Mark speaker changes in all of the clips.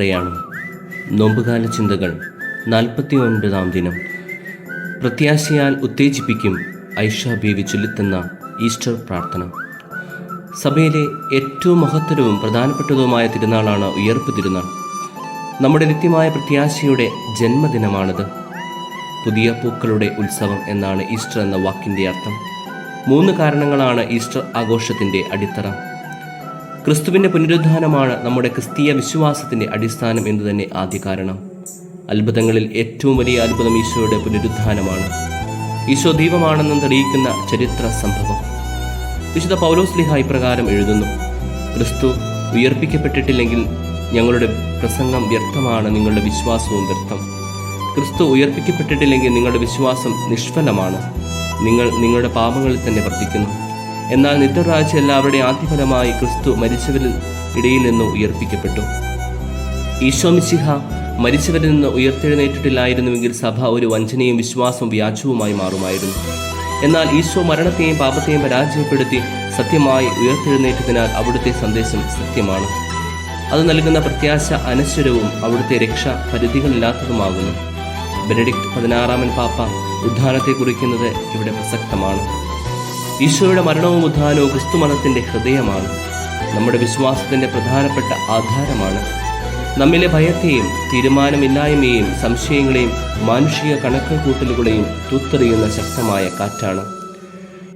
Speaker 1: പ്രയാണം. നോമ്പുകാല ചിന്തകൾ നാൽപ്പത്തി ഒൻപതാം ദിനം. പ്രത്യാശയാൽ ഉത്തേജിപ്പിക്കും ഐഷ ബീവി ചൊല്ലിത്തുന്ന ഈസ്റ്റർ പ്രാർത്ഥന. സഭയിലെ ഏറ്റവും മഹത്തരവും പ്രധാനപ്പെട്ടതുമായ തിരുനാളാണ് ഉയർപ്പ് തിരുനാൾ. നമ്മുടെ നിത്യമായ പ്രത്യാശയുടെ ജന്മദിനമാണിത്. പുതിയ പൂക്കളുടെ ഉത്സവം എന്നാണ് ഈസ്റ്റർ എന്ന വാക്കിന്റെ അർത്ഥം. മൂന്ന് കാരണങ്ങളാണ് ഈസ്റ്റർ ആഘോഷത്തിന്റെ അടിത്തറ. ക്രിസ്തുവിന്റെ പുനരുദ്ധാനമാണ് നമ്മുടെ ക്രിസ്തീയ വിശ്വാസത്തിന്റെ അടിസ്ഥാനം എന്ന് തന്നെ ആദ്യ കാരണം. അത്ഭുതങ്ങളിൽ ഏറ്റവും വലിയ അത്ഭുതം ഈശോയുടെ പുനരുദ്ധാനമാണ്. ഈശോ ദൈവമാണെന്ന് തെളിയിക്കുന്ന ചരിത്ര സംഭവം. വിശുദ്ധ പൗലോസ് ലിഹ ഇപ്രകാരം എഴുതുന്നു. ക്രിസ്തു ഉയർപ്പിക്കപ്പെട്ടിട്ടില്ലെങ്കിൽ ഞങ്ങളുടെ പ്രസംഗം വ്യർത്ഥമാണ് നിങ്ങളുടെ വിശ്വാസവും വ്യർത്ഥം. ക്രിസ്തു ഉയർപ്പിക്കപ്പെട്ടിട്ടില്ലെങ്കിൽ നിങ്ങളുടെ വിശ്വാസം നിഷ്ഫലമാണ്. നിങ്ങൾ നിങ്ങളുടെ പാപങ്ങളിൽ തന്നെ വർദ്ധിക്കുന്നു എന്നാൽ നിത്യരാഴ്ച എല്ലാവരുടെയും ആദ്യഫലമായി ക്രിസ്തു മരിച്ചവരിൽ ഇടയിൽ നിന്ന് ഉയർപ്പിക്കപ്പെട്ടു. ഈശോമിശിഹ മരിച്ചവരിൽ നിന്ന് ഉയർത്തെഴുന്നേറ്റിട്ടില്ലായിരുന്നുവെങ്കിൽ സഭ ഒരു വഞ്ചനയും വിശ്വാസവും വ്യാജവുമായി മാറുമായിരുന്നു. എന്നാൽ ഈശോ മരണത്തെയും പാപത്തെയും പരാജയപ്പെടുത്തി സത്യമായി ഉയർത്തെഴുന്നേറ്റതിനാൽ അവിടുത്തെ സന്ദേശം സത്യമാണ്. അത് നൽകുന്ന പ്രത്യാശ അനശ്വരവും അവിടുത്തെ രക്ഷ പരിധികളില്ലാത്തതുമാകുന്നു. ബെനഡിക്ട് പതിനാറാമൻ പാപ്പ ഉദ്ധാനത്തെ കുറിക്കുന്നത് ഇവിടെ പ്രസക്തമാണ്. ഈശോയുടെ മരണവും ഉദ്ധാനവും ക്രിസ്തു മതത്തിന്റെ ഹൃദയമാണ്. നമ്മുടെ വിശ്വാസത്തിന്റെ പ്രധാനപ്പെട്ട ആധാരമാണ്. നമ്മിലെ ഭയത്തെയും തീരുമാനമില്ലായ്മയെയും സംശയങ്ങളെയും മാനുഷിക കണക്ക് കൂട്ടലുകളെയും തൂത്തെറിയുന്ന ശക്തമായ കാറ്റാണ്.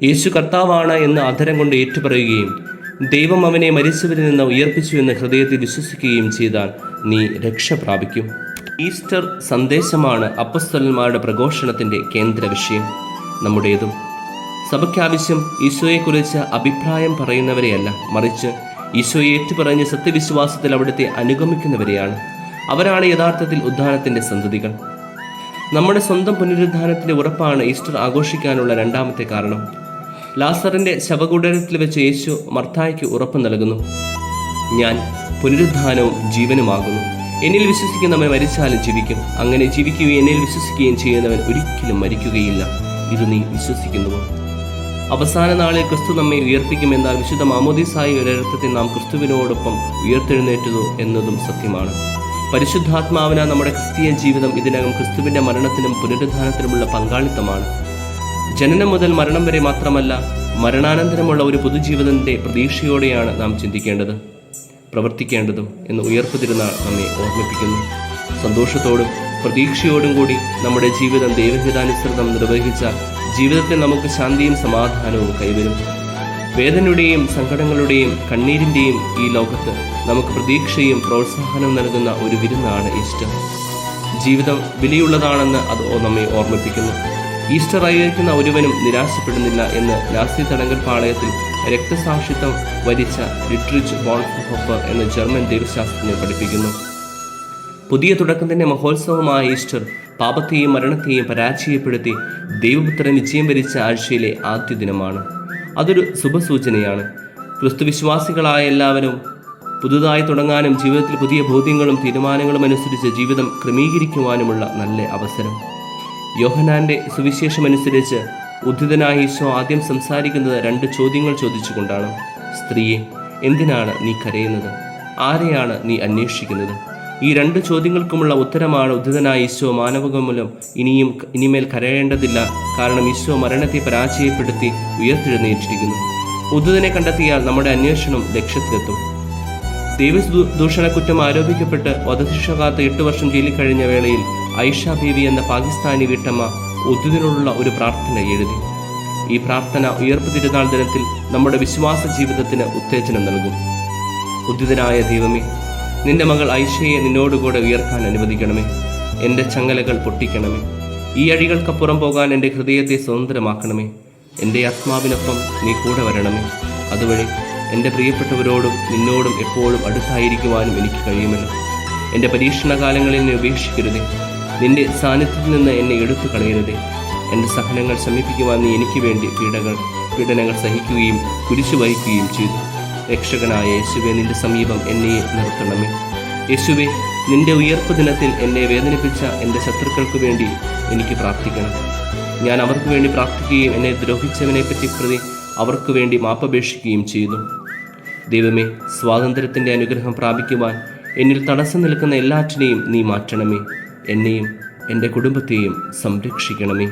Speaker 1: യേശു കർത്താവാണ് എന്ന് ആധാരം കൊണ്ട് ഏറ്റുപറയുകയും ദൈവം അവനെ മരിച്ചവരിൽ നിന്ന് ഉയർപ്പിച്ചു എന്ന് ഹൃദയത്തിൽ വിശ്വസിക്കുകയും ചെയ്താൽ നീ രക്ഷ പ്രാപിക്കും. ഈസ്റ്റർ സന്ദേശമാണ് അപ്പസ്തലന്മാരുടെ പ്രഘോഷണത്തിന്റെ കേന്ദ്ര വിഷയം നമ്മുടേതും സഭയ്ക്കാവശ്യം ഈശോയെക്കുറിച്ച് അഭിപ്രായം പറയുന്നവരെയല്ല മറിച്ച് ഈശോയെ ഏറ്റുപറഞ്ഞ് സത്യവിശ്വാസത്തിൽ അവിടുത്തെ അനുഗമിക്കുന്നവരെയാണ്. അവരാണ് യഥാർത്ഥത്തിൽ ഉദ്ധാനത്തിന്റെ സന്തതികൾ. നമ്മുടെ സ്വന്തം പുനരുദ്ധാനത്തിന്റെ ഉറപ്പാണ് ഈസ്റ്റർ ആഘോഷിക്കാനുള്ള രണ്ടാമത്തെ കാരണം. ലാസറിന്റെ ശവകുടരത്തിൽ വെച്ച് യേശു മർത്തായ്ക്ക് ഉറപ്പ് നൽകുന്നു. ഞാൻ പുനരുദ്ധാനവും ജീവനുമാകുന്നു. എന്നിൽ വിശ്വസിക്കുന്നവൻ മരിച്ചാലും ജീവിക്കും. അങ്ങനെ ജീവിക്കുകയും എന്നിൽ വിശ്വസിക്കുകയും ചെയ്യുന്നവൻ ഒരിക്കലും മരിക്കുകയില്ല. ഇത് നീ വിശ്വസിക്കുന്നുവോ? അവസാന നാളിൽ ക്രിസ്തു നമ്മെ ഉയർപ്പിക്കുമെന്നാൽ വിശുദ്ധ മാമോദീസായി ഒരർത്ഥത്തിൽ നാം ക്രിസ്തുവിനോടൊപ്പം ഉയർത്തെഴുന്നേറ്റതു എന്നതും സത്യമാണ്. പരിശുദ്ധാത്മാവിന നമ്മുടെ ക്രിസ്തീയ ജീവിതം ഇതിനകം ക്രിസ്തുവിന്റെ മരണത്തിനും പുനരുദ്ധാനത്തിനുമുള്ള പങ്കാളിത്തമാണ്. ജനനം മുതൽ മരണം വരെ മാത്രമല്ല മരണാനന്തരമുള്ള ഒരു പൊതുജീവിതത്തിന്റെ പ്രതീക്ഷയോടെയാണ് നാം ചിന്തിക്കേണ്ടത് പ്രവർത്തിക്കേണ്ടതും എന്ന് ഉയർപ്പ് തിരുനാൾ നമ്മെ ഓർമ്മിപ്പിക്കുന്നു. സന്തോഷത്തോടും പ്രതീക്ഷയോടും കൂടി നമ്മുടെ ജീവിതം ദൈവഹിതാനുസൃതം നിർവഹിച്ചാൽ ജീവിതത്തിൽ നമുക്ക് ശാന്തിയും സമാധാനവും കൈവരും. വേദനയുടെയും സങ്കടങ്ങളുടെയും കണ്ണീരിന്റെയും ഈ ലോകത്ത് നമുക്ക് പ്രതീക്ഷയും പ്രോത്സാഹനവും നൽകുന്ന ഒരു വിരുന്നാണ് ഈസ്റ്റർ. ജീവിതം വിലയുള്ളതാണെന്ന് അത് നമ്മെ ഓർമ്മിപ്പിക്കുന്നു. ഈസ്റ്റർ ആയിരിക്കുന്ന ഒരുവനും നിരാശപ്പെടുന്നില്ല എന്ന് നാസി തടങ്കൽ പാളയത്തിൽ രക്തസാക്ഷിത്വം വരിച്ച ലിട്രിച്ച് ബോൺഹോഫർ എന്ന ജർമ്മൻ ദൈവശാസ്ത്രജ്ഞൻ പഠിപ്പിക്കുന്നു. പുതിയ തുടക്കത്തിന്റെ മഹോത്സവമായ ഈസ്റ്റർ പാപത്തെയും മരണത്തെയും പരാജയപ്പെടുത്തി ദൈവപുത്രൻ വിജയം വരിച്ച ആഴ്ചയിലെ ആദ്യ ദിനമാണ്. അതൊരു ശുഭസൂചനയാണ്. ക്രിസ്തുവിശ്വാസികളായ എല്ലാവരും പുതുതായി തുടങ്ങാനും ജീവിതത്തിൽ പുതിയ ബോധ്യങ്ങളും തീരുമാനങ്ങളും അനുസരിച്ച് ജീവിതം ക്രമീകരിക്കുവാനുമുള്ള നല്ല അവസരം. യോഹനാന്റെ സുവിശേഷമനുസരിച്ച് ഉദ്ധിതനായ ഈശോ ആദ്യം സംസാരിക്കുന്നത് രണ്ട് ചോദ്യങ്ങൾ ചോദിച്ചുകൊണ്ടാണ്. സ്ത്രീയെ എന്തിനാണ് നീ കരയുന്നത്? ആരെയാണ് നീ അന്വേഷിക്കുന്നത്? ഈ രണ്ട് ചോദ്യങ്ങൾക്കുമുള്ള ഉത്തരമാണ് ഉദ്ധിതനായ ഈശോ മാനവകമൂലം ഇനിയും ഇനിമേൽ കരയേണ്ടതില്ല. കാരണം ഈശോ മരണത്തെ പരാജയപ്പെടുത്തി ഉയർത്തെഴുന്നേറ്റിരിക്കുന്നു. ഉദ്ധിതനെ കണ്ടെത്തിയാൽ നമ്മുടെ അന്വേഷണം ലക്ഷ്യത്തിലെത്തും. ദൈവദൂഷണക്കുറ്റം ആരോപിക്കപ്പെട്ട് വധശിക്ഷ കാത്ത് എട്ട് വർഷം ജയിലിൽ കഴിഞ്ഞ വേളയിൽ ഐഷ ബീവി എന്ന പാകിസ്ഥാനി വീട്ടമ്മ ഉദ്ധിതനോടുള്ള ഒരു പ്രാർത്ഥന എഴുതി. ഈ പ്രാർത്ഥന ഉയർപ്പ് തിരുനാൾ ദിനത്തിൽ നമ്മുടെ വിശ്വാസ ജീവിതത്തിന് ഉത്തേജനം നൽകും. ഉദ്ധിതനായ ദൈവമേ നിന്റെ മകൾ ഐഷയെ നിന്നോടുകൂടെ ഉയർത്താൻ അനുവദിക്കണമേ. എന്റെ ചങ്ങലകൾ പൊട്ടിക്കണമേ. ഈ അഴികൾക്കപ്പുറം പോകാൻ എന്റെ ഹൃദയത്തെ സ്വതന്ത്രമാക്കണമേ. എന്റെ ആത്മാവിനൊപ്പം നീ കൂടെ വരണമേ. അതുവഴി എന്റെ പ്രിയപ്പെട്ടവരോടും നിന്നോടും എപ്പോഴും അടുത്തായിരിക്കുവാനും എനിക്ക് കഴിയുമല്ലോ. എന്റെ പരീക്ഷണകാലങ്ങളിൽ നിന്നെ ഉപേക്ഷിക്കരുതേ. നിന്റെ സാന്നിധ്യത്തിൽ നിന്ന് എന്നെ എടുത്തു കളയരുതേ എന്റെ സഹനങ്ങൾ ശമിപ്പിക്കുവാൻ നീ എനിക്ക് വേണ്ടി പീഡകൾ പീഡനങ്ങൾ സഹിക്കുകയും കുരിശു വഹിക്കുകയും ചെയ്തു. രക്ഷകനായ യേശുവെ നിന്റെ സമീപം എന്നെ നിർത്തണമേ. യേശുവെ നിന്റെ ഉയർപ്പ് ദിനത്തിൽ എന്നെ വേദനിപ്പിച്ച എന്റെ ശത്രുക്കൾക്ക് വേണ്ടി എനിക്ക് പ്രാർത്ഥിക്കണം. ഞാൻ അവർക്ക് വേണ്ടി പ്രാർത്ഥിക്കുകയും എന്നെ ദ്രോഹിച്ചവനെ പറ്റി പ്രതി അവർക്ക് വേണ്ടി മാപ്പപേക്ഷിക്കുകയും ചെയ്തു. ദൈവമേ സ്വാതന്ത്ര്യത്തിന്റെ അനുഗ്രഹം പ്രാപിക്കുവാൻ എന്നിൽ തടസ്സം നിൽക്കുന്ന എല്ലാറ്റിനെയും നീ മാറ്റണമേ. എന്നെയും എന്റെ കുടുംബത്തെയും സംരക്ഷിക്കണമേ.